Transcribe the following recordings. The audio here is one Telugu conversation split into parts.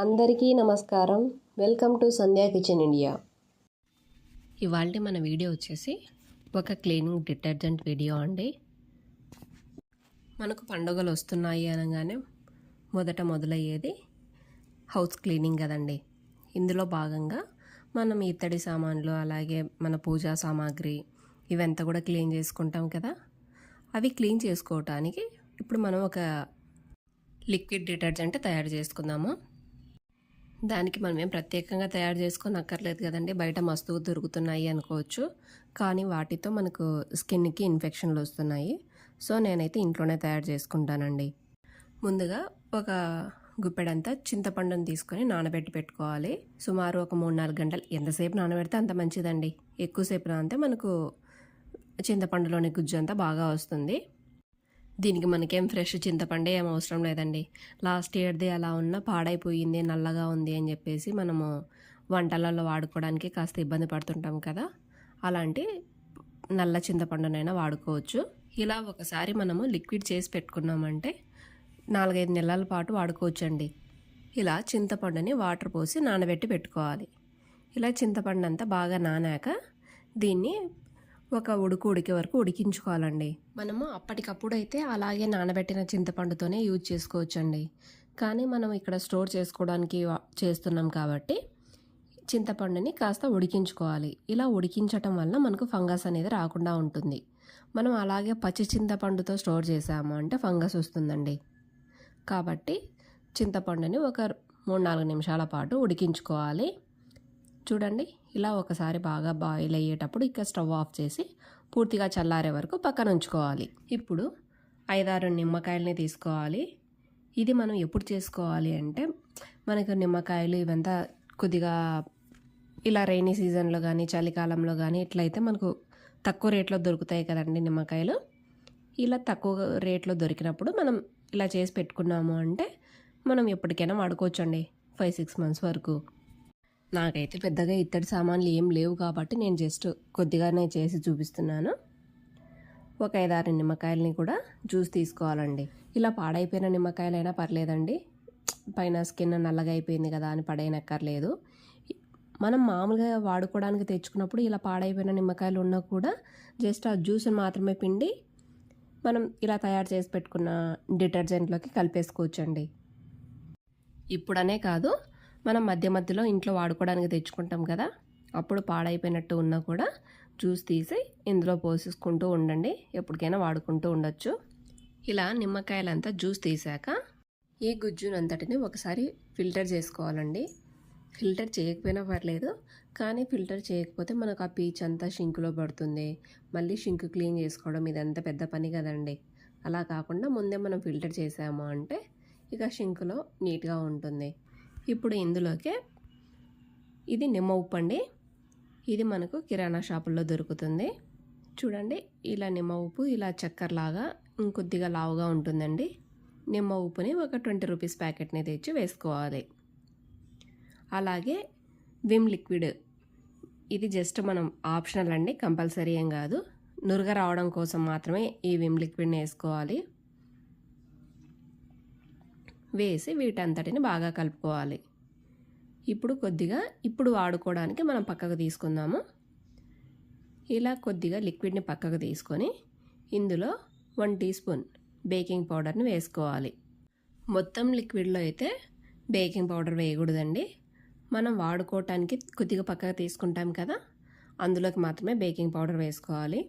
అందరికీ నమస్కారం. Welcome to Sandhya kitchen India. ఇవాళ మన వీడియో వచ్చేసి ఒక క్లీనింగ్ డిటర్జెంట్ వీడియో అండి. మనకు పండుగలు వస్తున్నాయి అనగానే మొదట మొదలయ్యేది హౌస్ క్లీనింగ్ కదండి. ఇందులో భాగంగా మనం ఇత్తడి సామాన్లు అలాగే మన పూజా సామాగ్రి ఇవంతా కూడా క్లీన్ చేసుకుంటాం కదా. అవి క్లీన్ చేసుకోవటానికి ఇప్పుడు మనం ఒక లిక్విడ్ డిటర్జెంట్ తయారు చేసుకుందాము. దానికి మనం ఏం ప్రత్యేకంగా తయారు చేసుకొని అక్కర్లేదు కదండి. బయట మస్తువు దొరుకుతున్నాయి అనుకోవచ్చు. కానీ వాటితో మనకు స్కిన్కి ఇన్ఫెక్షన్లు వస్తున్నాయి. సో నేనైతే ఇంట్లోనే తయారు చేసుకుంటానండి. ముందుగా ఒక గుప్పెడంతా చింతపండును తీసుకొని నానబెట్టి పెట్టుకోవాలి. సుమారు ఒక మూడు నాలుగు గంటలు. ఎంతసేపు నానబెడితే అంత మంచిదండి. ఎక్కువసేపు నానితే మనకు చింతపండులోని గుజ్జు అంతా బాగా వస్తుంది. దీనికి మనకేం ఫ్రెష్ చింతపండు ఏం అవసరం లేదండి. లాస్ట్ ఇయర్ది అలా ఉన్న పాడైపోయింది నల్లగా ఉంది అని చెప్పేసి మనము వంటలలో వాడుకోవడానికి కాస్త ఇబ్బంది పడుతుంటాం కదా. అలాంటి నల్ల చింతపండునైనా వాడుకోవచ్చు. ఇలా ఒకసారి మనము లిక్విడ్ చేసి పెట్టుకున్నామంటే నాలుగైదు నెలల పాటు వాడుకోవచ్చండి. ఇలా చింతపండుని వాటర్ పోసి నానబెట్టి పెట్టుకోవాలి. ఇలా చింతపండు అంతా బాగా నానాక దీన్ని ఒక ఉడుకు ఉడికే వరకు ఉడికించుకోవాలండి. మనము అప్పటికప్పుడు అయితే అలాగే నానబెట్టిన చింతపండుతోనే యూజ్ చేసుకోవచ్చండి. కానీ మనం ఇక్కడ స్టోర్ చేసుకోవడానికి చేస్తున్నాం కాబట్టి చింతపండుని కాస్త ఉడికించుకోవాలి. ఇలా ఉడికించటం వల్ల మనకు ఫంగస్ అనేది రాకుండా ఉంటుంది. మనం అలాగే పచ్చి చింతపండుతో స్టోర్ చేసాము అంటే ఫంగస్ వస్తుందండి. కాబట్టి చింతపండుని ఒక మూడు నాలుగు నిమిషాల పాటు ఉడికించుకోవాలి. చూడండి. ఇలా ఒకసారి బాగా బాయిల్ అయ్యేటప్పుడు ఇక స్టవ్ ఆఫ్ చేసి పూర్తిగా చల్లారే వరకు పక్కన ఉంచుకోవాలి. ఇప్పుడు ఐదారు నిమ్మకాయలని తీసుకోవాలి. ఇది మనం ఎప్పుడు చేసుకోవాలి అంటే మనకు నిమ్మకాయలు ఇవంతా కొద్దిగా ఇలా రైనీ సీజన్లో కానీ చలికాలంలో కానీ ఇట్లయితే మనకు తక్కువ రేట్లో దొరుకుతాయి కదండి నిమ్మకాయలు. ఇలా తక్కువ రేట్లో దొరికినప్పుడు మనం ఇలా చేసి పెట్టుకున్నాము అంటే మనం ఎప్పటికైనా వాడుకోవచ్చండి. ఫైవ్ సిక్స్ మంత్స్ వరకు. నాకైతే పెద్దగా ఇత్తడి సామాన్లు ఏం లేవు కాబట్టి నేను జస్ట్ కొద్దిగానే చేసి చూపిస్తున్నాను. ఒక ఐదారు నిమ్మకాయలని కూడా జ్యూస్ తీసుకోవాలండి. ఇలా పాడైపోయిన నిమ్మకాయలైనా పర్లేదండి. పైన స్కిన్ నల్లగా అయిపోయింది కదా అని పడైనక్కర్లేదు మనం మామూలుగా వాడుకోవడానికి తెచ్చుకున్నప్పుడు ఇలా పాడైపోయిన నిమ్మకాయలు ఉన్నా కూడా జస్ట్ ఆ జ్యూస్ని మాత్రమే పిండి మనం ఇలా తయారు చేసి పెట్టుకున్న డిటర్జెంట్లోకి కలిపేసుకోవచ్చండి. ఇప్పుడనే కాదు మనం మధ్య మధ్యలో ఇంట్లో వాడుకోవడానికి తెచ్చుకుంటాం కదా అప్పుడు పాడైపోయినట్టు ఉన్నా కూడా జ్యూస్ తీసి ఇందులో పోసేసుకుంటూ ఉండండి. ఎప్పటికైనా వాడుకుంటూ ఉండొచ్చు. ఇలా నిమ్మకాయలంతా జ్యూస్ తీసాక ఈ గుజ్జునంతటిని ఒకసారి ఫిల్టర్ చేసుకోవాలండి. ఫిల్టర్ చేయకపోయినా పర్లేదు కానీ ఫిల్టర్ చేయకపోతే మనకు ఆ పీచ్ అంతా షింకులో పడుతుంది. మళ్ళీ షింక్ క్లీన్ చేసుకోవడం ఇదంతా పెద్ద పని కదండి. అలా కాకుండా ముందే మనం ఫిల్టర్ చేసాము అంటే ఇక షింకులో నీట్గా ఉంటుంది. ఇప్పుడు ఇందులోకే ఇది నిమ్మ ఉప్పు అండి. ఇది మనకు కిరాణా షాపుల్లో దొరుకుతుంది. చూడండి ఇలా నిమ్మ ఉప్పు ఇలా చక్కెరలాగా ఇంకొద్దిగా లావుగా ఉంటుందండి. నిమ్మ ఉప్పుని ఒక ట్వంటీ రూపీస్ ప్యాకెట్ని తెచ్చి వేసుకోవాలి. అలాగే విమ్ లిక్విడ్. ఇది జస్ట్ మనం ఆప్షనల్ అండి కంపల్సరీ ఏం కాదు. నురగ రావడం కోసం మాత్రమే ఈ విమ్ లిక్విడ్ని వేసుకోవాలి. వేసి వీటంతటిని బాగా కలుపుకోవాలి. ఇప్పుడు కొద్దిగా ఇప్పుడు వాడుకోవడానికి మనం పక్కకు తీసుకుందాము. ఇలా కొద్దిగా లిక్విడ్ని పక్కకు తీసుకొని ఇందులో వన్ టీ స్పూన్ బేకింగ్ పౌడర్ని వేసుకోవాలి. మొత్తం లిక్విడ్లో అయితే బేకింగ్ పౌడర్ వేయకూడదండి. మనం వాడుకోవటానికి కొద్దిగా పక్కకు తీసుకుంటాం కదా అందులోకి మాత్రమే బేకింగ్ పౌడర్ వేసుకోవాలి.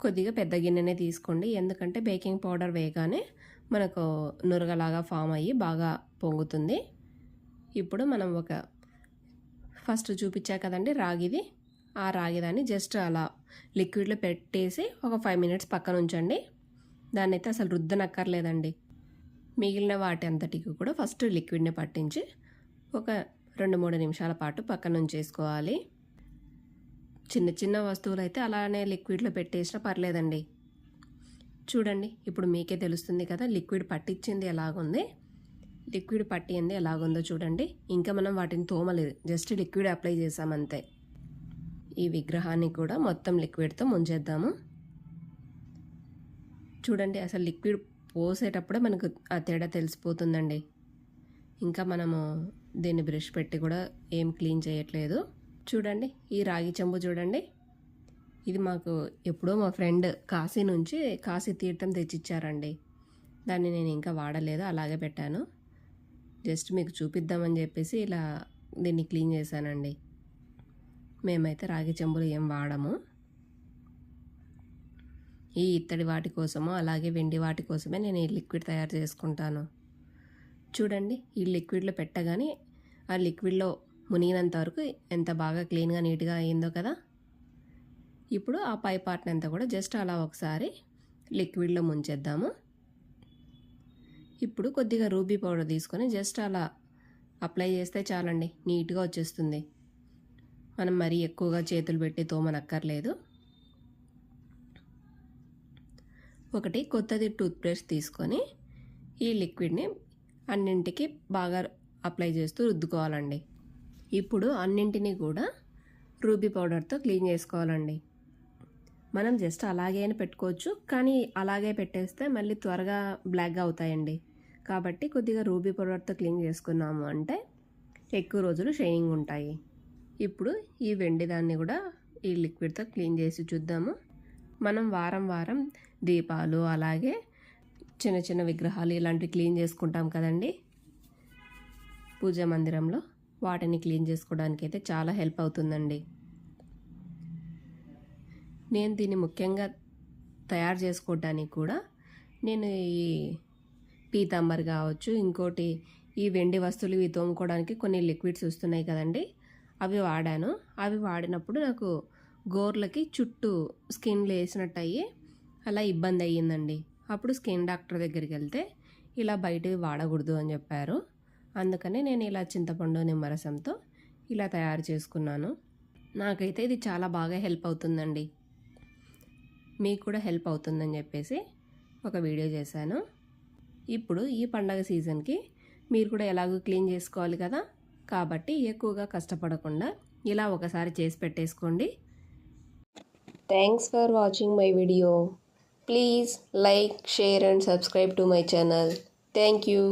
కొద్దిగా పెద్ద గిన్నెనే తీసుకోండి ఎందుకంటే బేకింగ్ పౌడర్ వేయగానే మనకు నురగలాగా ఫామ్ అయ్యి బాగా పొంగుతుంది. ఇప్పుడు మనం ఒక ఫస్ట్ చూపించా కదండి రాగిది. ఆ రాగిదాన్ని జస్ట్ అలా లిక్విడ్లో పెట్టేసి ఒక ఫైవ్ మినిట్స్ పక్కన ఉంచండి. దాన్ని అయితే అసలు రుద్దనక్కర్లేదండి. మిగిలిన వాటి అంతటికి కూడా ఫస్ట్ లిక్విడ్ని పట్టించి ఒక రెండు మూడు నిమిషాల పాటు పక్కన ఉంచేసుకోవాలి. చిన్న చిన్న వస్తువులు అయితే అలానే లిక్విడ్లో పెట్టేసినా పర్లేదండి. చూడండి ఇప్పుడు మీకే తెలుస్తుంది కదా లిక్విడ్ పట్టించింది ఎలాగుంది? లిక్విడ్ పట్టింది ఎలాగుందో చూడండి. ఇంకా మనం వాటిని తోమలేదు జస్ట్ లిక్విడ్ అప్లై చేసామంతే ఈ విగ్రహాన్ని కూడా మొత్తం లిక్విడ్తో ముంచేద్దాము. చూడండి అసలు లిక్విడ్ పోసేటప్పుడే మనకు ఆ తేడా తెలిసిపోతుందండి. ఇంకా మనము దీన్ని బ్రష్ పెట్టి కూడా ఏం క్లీన్ చేయట్లేదు. చూడండి ఈ రాగి చెంబు చూడండి. ఇది మాకు ఎప్పుడో మా ఫ్రెండ్ కాశీ నుంచి కాశీ తీర్థం తెచ్చిచ్చారండి. దాన్ని నేను ఇంకా వాడలేదు అలాగే పెట్టాను. జస్ట్ మీకు చూపిద్దామని చెప్పేసి ఇలా దీన్ని క్లీన్ చేశానండి. మేమైతే రాగి చెంబులు ఏం వాడము. ఈ ఇత్తడి వాటి కోసము అలాగే వెండి వాటి కోసమే నేను ఈ లిక్విడ్ తయారు చేసుకుంటాను. చూడండి ఈ లిక్విడ్లో పెట్టగానే ఆ లిక్విడ్లో మునిగినంత వరకు ఎంత బాగా క్లీన్గా నీట్గా అయిందో కదా. ఇప్పుడు ఆ పై పార్ట్ని అంతా కూడా జస్ట్ అలా ఒకసారి లిక్విడ్లో ముంచేద్దాము. ఇప్పుడు కొద్దిగా రూబీ పౌడర్ తీసుకొని జస్ట్ అలా అప్లై చేస్తే చాలండి నీట్గా వచ్చేస్తుంది. మనం మరీ ఎక్కువగా చేతులు పెట్టి తోమనక్కర్లేదు. ఒకటి కొత్తది టూత్బ్రష్ తీసుకొని ఈ లిక్విడ్ని అన్నింటికి బాగా అప్లై చేస్తూ రుద్దుకోవాలండి. ఇప్పుడు అన్నింటినీ కూడా రూబీ పౌడర్తో క్లీన్ చేసుకోవాలండి. మనం జస్ట్ అలాగే అని పెట్టుకోవచ్చు కానీ అలాగే పెట్టేస్తే మళ్ళీ త్వరగా బ్లాక్గా అవుతాయండి. కాబట్టి కొద్దిగా రూబీ పౌడర్తో క్లీన్ చేసుకున్నాము అంటే ఎక్కువ రోజులు షైనింగ్ ఉంటాయి. ఇప్పుడు ఈ వెండి దాన్ని కూడా ఈ లిక్విడ్తో క్లీన్ చేసి చూద్దాము. మనం వారం వారం దీపాలు అలాగే చిన్న చిన్న విగ్రహాలు ఇలాంటివి క్లీన్ చేసుకుంటాం కదండి. పూజా మందిరంలో వాటిని క్లీన్ చేసుకోవడానికి అయితే చాలా హెల్ప్ అవుతుందండి. నేను దీన్ని ముఖ్యంగా తయారు చేసుకోవడానికి కూడా నేను ఈ పీతాంబర్ కావచ్చు ఇంకోటి ఈ వెండి వస్తువులు ఇవి తోముకోవడానికి కొన్ని లిక్విడ్స్ వస్తున్నాయి కదండి అవి వాడాను. అవి వాడినప్పుడు నాకు గోర్లకి చుట్టూ స్కిన్ లేసినట్టు అయ్యి అలా ఇబ్బంది అయ్యిందండి. అప్పుడు స్కిన్ డాక్టర్ దగ్గరికి వెళ్తే ఇలా బయటవి వాడకూడదు అని చెప్పారు. అందుకని నేను ఇలా చింతపండు నిమ్మరసంతో ఇలా తయారు చేసుకున్నాను. నాకైతే ఇది చాలా బాగా హెల్ప్ అవుతుందండి. మీకు కూడా హెల్ప్ అవుతుందని చెప్పేసి ఒక వీడియో చేశాను. ఇప్పుడు ఈ పండగ సీజన్కి మీరు కూడా ఎలాగో క్లీన్ చేసుకోవాలి కదా? కాబట్టి ఎక్కువగా కష్టపడకుండా ఇలా ఒకసారి చేసి పెట్టేసుకోండి. Thanks for watching my video please like share and subscribe to my channel thank you